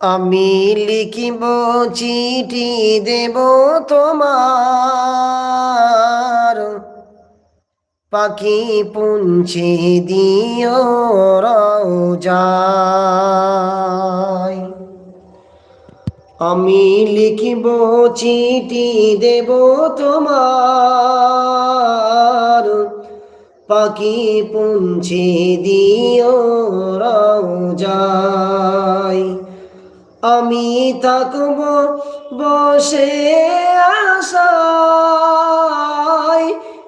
আমি লিখিব চিঠি দেব তোমার। পাখি পুঞ্ছে দিও যায় আমি লিখিব চিঠি দেব তোমার। পাখি পুঞ্ছে দিও যায় আমি থাকব বসে আশায়।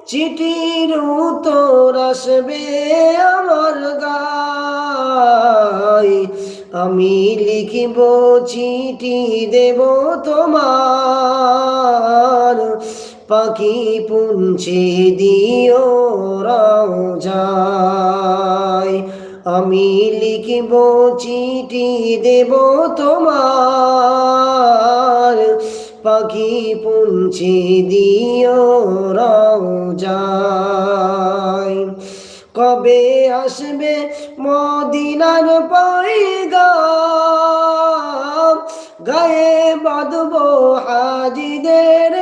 চিঠির উত্তর আসবে আমার গায়। আমি লিখিব চিঠি দেব তোমার। পাখি পুঞ্ছে দিও রাও যায় আমি লিখিব চিঠি দেব তোমার। পাখি পুঞ্ছে দিও যায় কবে আসবে মদিনার পাইগা গায়ে বাঁধব হাজিদের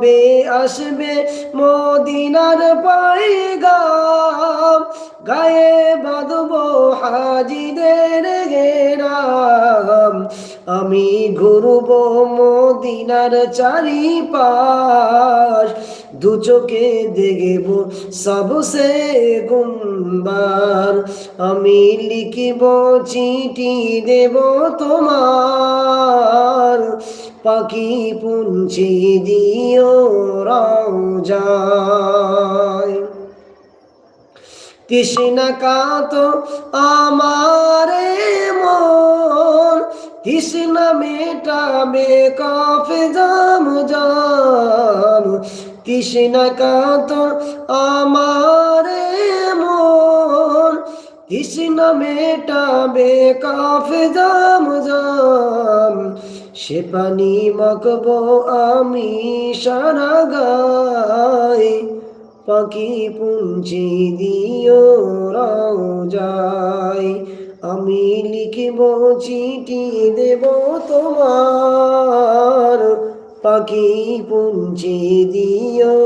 কবে আসবে মদিনার পাইগাম গায়ে বাঁধব হাজিদের গেরাম। আমি ঘুরব মদিনার চারিপাশ। দু চোখে দেখব সবসে গুম্বার। আমি লিখিব চিঠি দেব তোমার। পাখি পুঞ্চি দিও যায় তৃষ্ণা কাত আমারে মন তৃষ্ণা মেটাবে কফে জাম জাম। তৃষ্ণা কাত আমারে মন তৃষ্ণা মেটাবে কফে জাম জাম। সে পানি মাখব আমি সারা গায়। পাখি পুঞ্জি দিও রাও যায় আমি লিখিব চিঠি দেব তোমার। পাখি পুঞ্জি দিও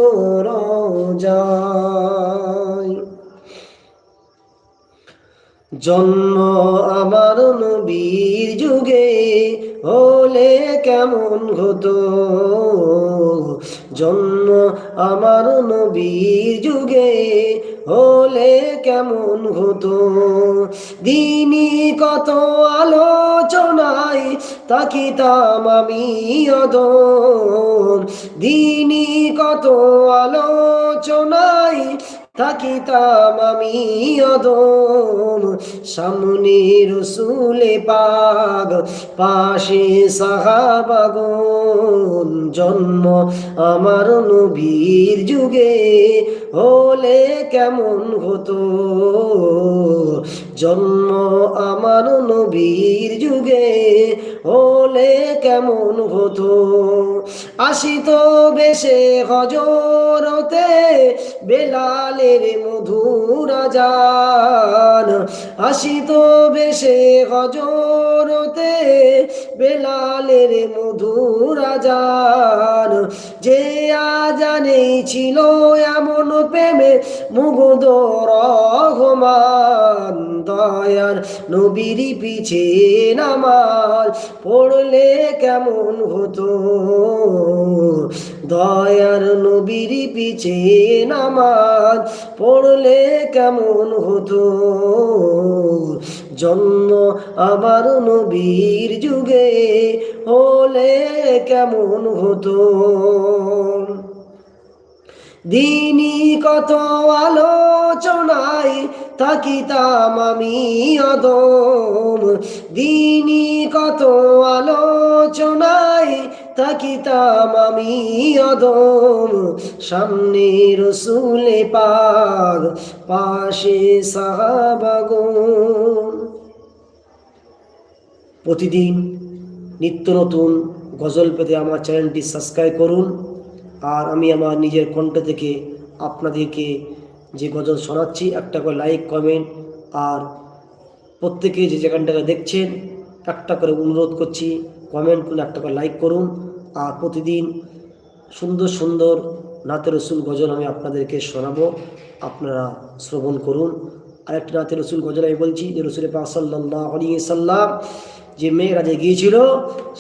যায় জন্ম আমার নবীর যুগে হলে কেমন হতো? জন্ম আমার নবীর যুগে হলে কেমন হতো? দিনই কত আলোচনায় তাকিতাম আমি অদম। দিনই কত আলোচনায় থাকিতাম আমি অদম। সামনে রসুলে পাগ পাশে সাহাবাগন জন্ম আমার নবীর যুগে। হলে কেমন হতো? জন্ম আমার নবীর যুগে হলে কেমন হতো? আসিত বেশে হজরতে বেলালের মধুর জান আসিত বেশে হজরতে বেলালের মধুর জান যে আজানেই ছিল এমন প্রেমে মুগ্ধ রহমান, দয়ার নবীর পিছে নামাজ পড়লে কেমন হতো? দয়ার নবীর পিছে নামাজ পড়লে কেমন হতো? জন্ম আমার নবীর যুগে হলে কেমন হতো? দিনই কত আলোচনায় থাকিতাম আমি অদম দিনই কত আলোচনায় থাকিতাম আমি অদম সামনে রসুলে পাগ পাশে সাহাবাগন প্রতিদিন নিত্য নতুন গজল পেতে আমার চ্যানেলটি সাবস্ক্রাইব করুন। আর আমি আমার নিজের কণ্ঠ থেকে আপনাদেরকে যে গজল শোনাচ্ছি, একটা করে লাইক কমেন্ট আর প্রত্যেকে যে যেখানটাকে দেখছেন, একটা করে অনুরোধ করছি কমেন্ট করুন একটা করে লাইক করুন। আর প্রতিদিন সুন্দর সুন্দর নাতে রসুল গজল আমি আপনাদেরকে শোনাবো, আপনারা শ্রবণ করুন। আর আরেকটা নাতে রসুল গজল আমি বলছি, যে রসুল পাক সাল্লাহ আলী সাল্লাম যে মেয়েরাজে গিয়েছিল,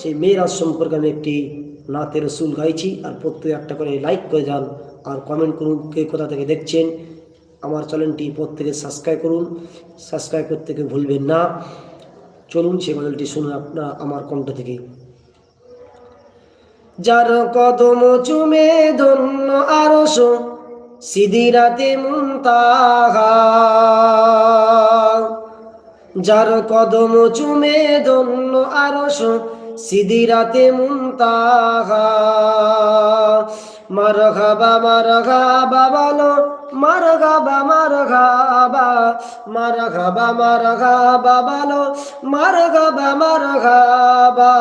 সেই মেয়েরাজ সম্পর্কে আমি একটি নাতে রসুল গাইছি আর প্রত্যেক একটা করে লাইক করে যান আর কমেন্ট করুন কে কোথা থেকে দেখছেন। আমার চ্যানেলটি প্রত্যেকে সাবস্ক্রাইব করুন। সাবস্ক্রাইব করতে ভুলবেন না। চলুন সে গজলটি শুনুন আপনার আমার কণ্ঠ থেকে। যার কদম চুমে ধন্য আরস সিদিরাতে যার কদম চুমে ধন্য আরস সিদিরাতে মুন্তাহা। মার খাবা মার খাবা বলো মার খাবা মার খাবা মার খাবা মার খাবা বলো মার খাবা মার খাবা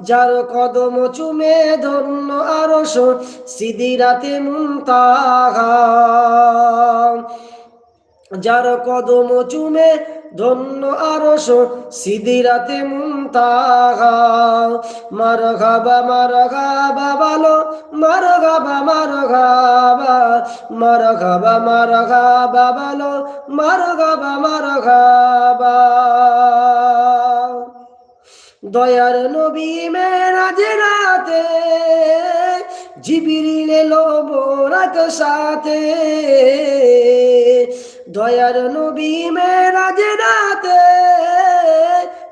যার কদম চুমে ধন্য আরস সিদিরাতে মুন্তাহা। যার কদম চুমে ধন্য আরস সিদিরাতে মুন্তাহা মার খাবা মার খাবা বলো মার খাবা মার খাবা মার খাবা মার খাবা বলো মার খাবা মার খাবা দয়ার নবী মেরাজ রাতে, জিবিরিল এলো বোরাক সাথে। দয়ার নবী মেরাজ রাতে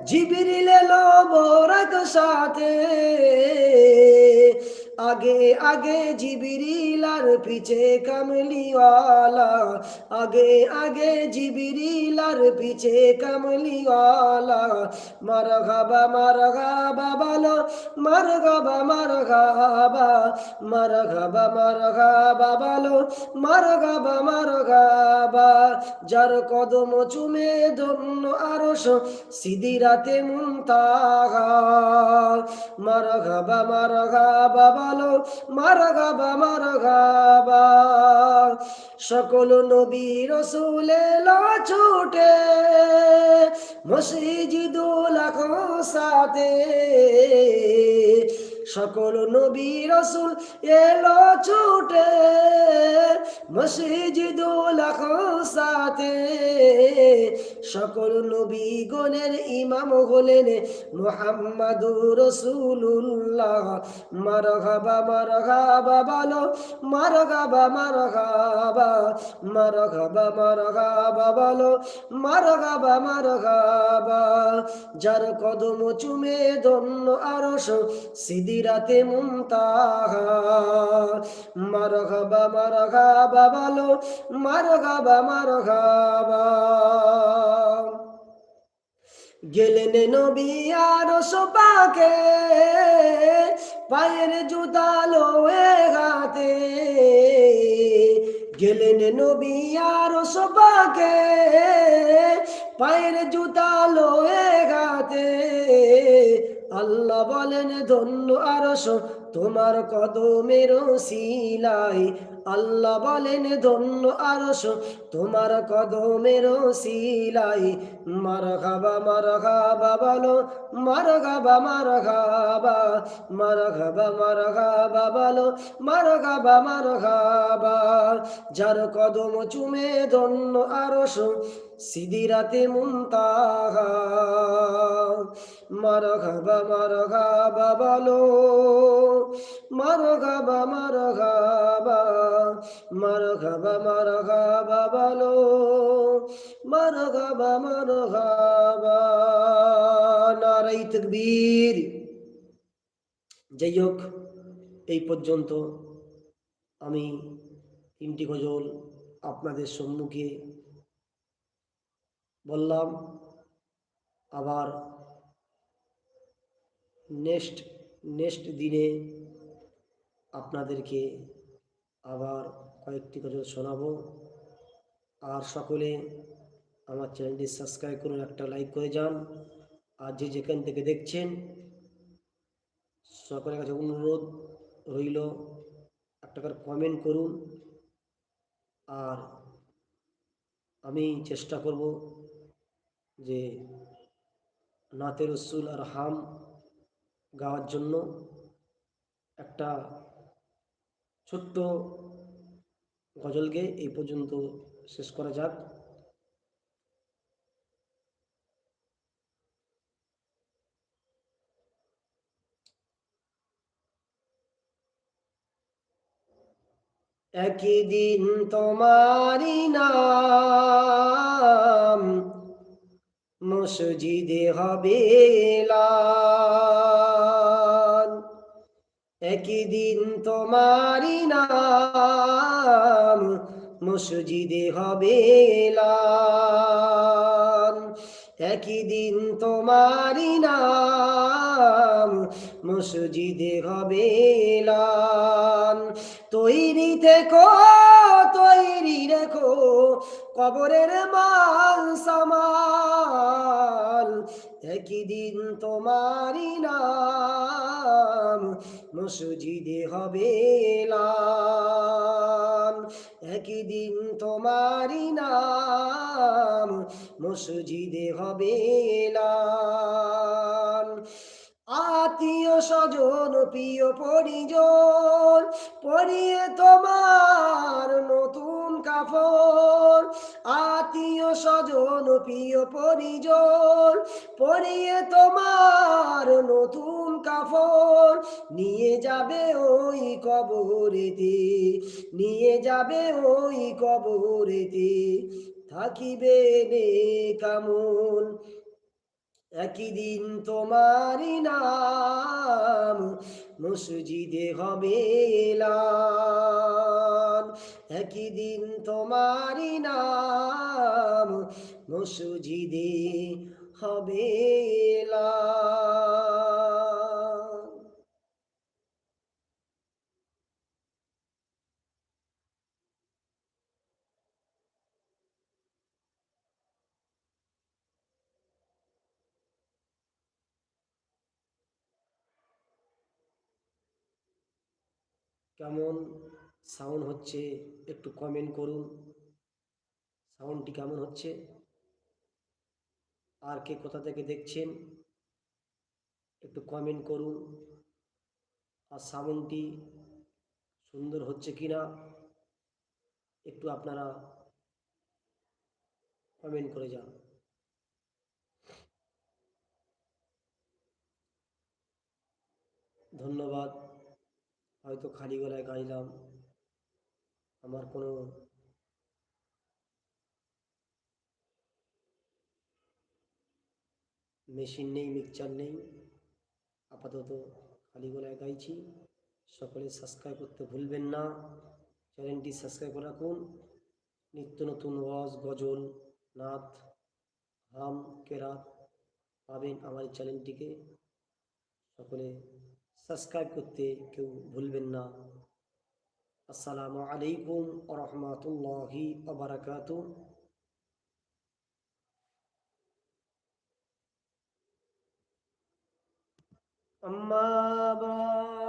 জিবিরিল এলো বোরাক সাথে। আগে আগে জিবিরিলার পিছে কামলিওয়ালা, আগে আগে জিবিরিলার পিছে কামলিওয়ালা। মার খাবা মার খাবা বলো। মার খাবা মার খাবা মার খাবা মার খাবা বলো। মার খাবা মার খাবা যার কদম চুমে ধন্য আরস সিদিরাতে মুন্তাহা। মার গাবা মার খাবা বলো। মার খাবা মার খাবা সকল নবী রসুলে ছুটে মসজিদুল সাথে। সকল নবী রসুল এলো ছুটে মসজিদুল সাথে সকল নবী গণের ইমাম হলেন মোহাম্মদুর রসুল্লাহ মার খাবা মার খাবা বলো মার খাবা মার খাবা মার খাবা মার খাবা বলো মার খাবা মার খাবা যার কদম চুমে ধন্য আরস সিদিরাতে মুন্তাহা। মার খাবা মার খাবা বলো মার খাবা মার খাবা গেলেন নবী আর সোপাকে পায়ের জুতা লোয়ে গাতে গেলেন নবী আর সোপাকে পায়ের জুতা লোয়ে গাতে আল্লাহ বলেন ধন্য আরস। তোমার কদমের শিলাই আল্লাহ বলেন, ধন্য আরস তোমার কদমের শিলাই মার খাবা মার খাবা বলো মার খাবা মার খাবা মার খাবা মার খাবা বলো মার খাবা মার খাবা যার কদম চুমে, ধন্য আরস সিদিরাতে মুন্তাহা। মার খাবা মার খাবা বলো। মার খাবা মার খাবা মার খাবা মার খাবা বলো। মার খাবা মার খাবা নারাই তকবীর। যাই হোক, এই পর্যন্ত আমি তিনটি গজল আপনাদের সম্মুখে বললাম। আবার নেক্সট নেক্সট দিনে আপনাদেরকে আবার কয়েকটি গজল শোনাবো। আর সকলে আমার চ্যানেলটি সাবস্ক্রাইব করুন, একটা লাইক করে যান। আর যে যেখান থেকে দেখছেন, সকলের কাছে অনুরোধ রইল, একটা করে কমেন্ট করুন। আর আমি চেষ্টা করব যে নাতের রসুল আর হাম গাওয়ার জন্য একটা ছোট্ট গজলকে এই পর্যন্ত শেষ করা যাক একই দিন তোমারি নাম মসজিদে হবে এলান। একই দিন তোমারি নাম মসজিদে হবে এলান। একই দিন তোমারি নাম মসজিদে হবে তৈরি থেকো তৈরি রেখো, কবরের মাল সামাল একই দিন তোমারি নাম মসজিদে হবে এলান। একই দিন তোমারি নাম মসজিদে হবে। আত্মীয় স্বজন, প্রিয় পরিজন পরিয়ে তোমার স্বজন, প্রিয় পরিজন, পরিয়ে তোমার নতুন কাপড় নিয়ে যাবে ওই কবরেতে, নিয়ে যাবে ওই কবরেতে, থাকিবে নে কামন একই দিন তোমারি নাম মসজিদে হবে। একই দিন তোমারি নাম মসজিদে হবে এলান। কেমন সাউন্ড হচ্ছে একটু কমেন্ট করুন। সাউন্ডটি কেমন হচ্ছে? আর কে কোথা থেকে দেখছেন? একটু কমেন্ট করুন। আর সাউন্ডটি সুন্দর হচ্ছে কিনা? একটু আপনারা কমেন্ট করে যান। ধন্যবাদ। হয়তো খালি গলায় গাইলাম। আমার কোনো মেশিন নেই, মিক্সচার নেই। আপাতত খালি গলায় গাইছি। সকলে সাবস্ক্রাইব করতে ভুলবেন না। চ্যানেলটি সাবস্ক্রাইব করে রাখুন। নিত্য নতুন ওয়াজ, গজল নাথ হাম, কেরাত পাবেন আমার চ্যানেলটিকে। সকলে সাবস্ক্রাইব করতে কেউ ভুলবেন না আসসালামু আলাইকুম রহমতুল্লাহি আবরাকাত أما بعد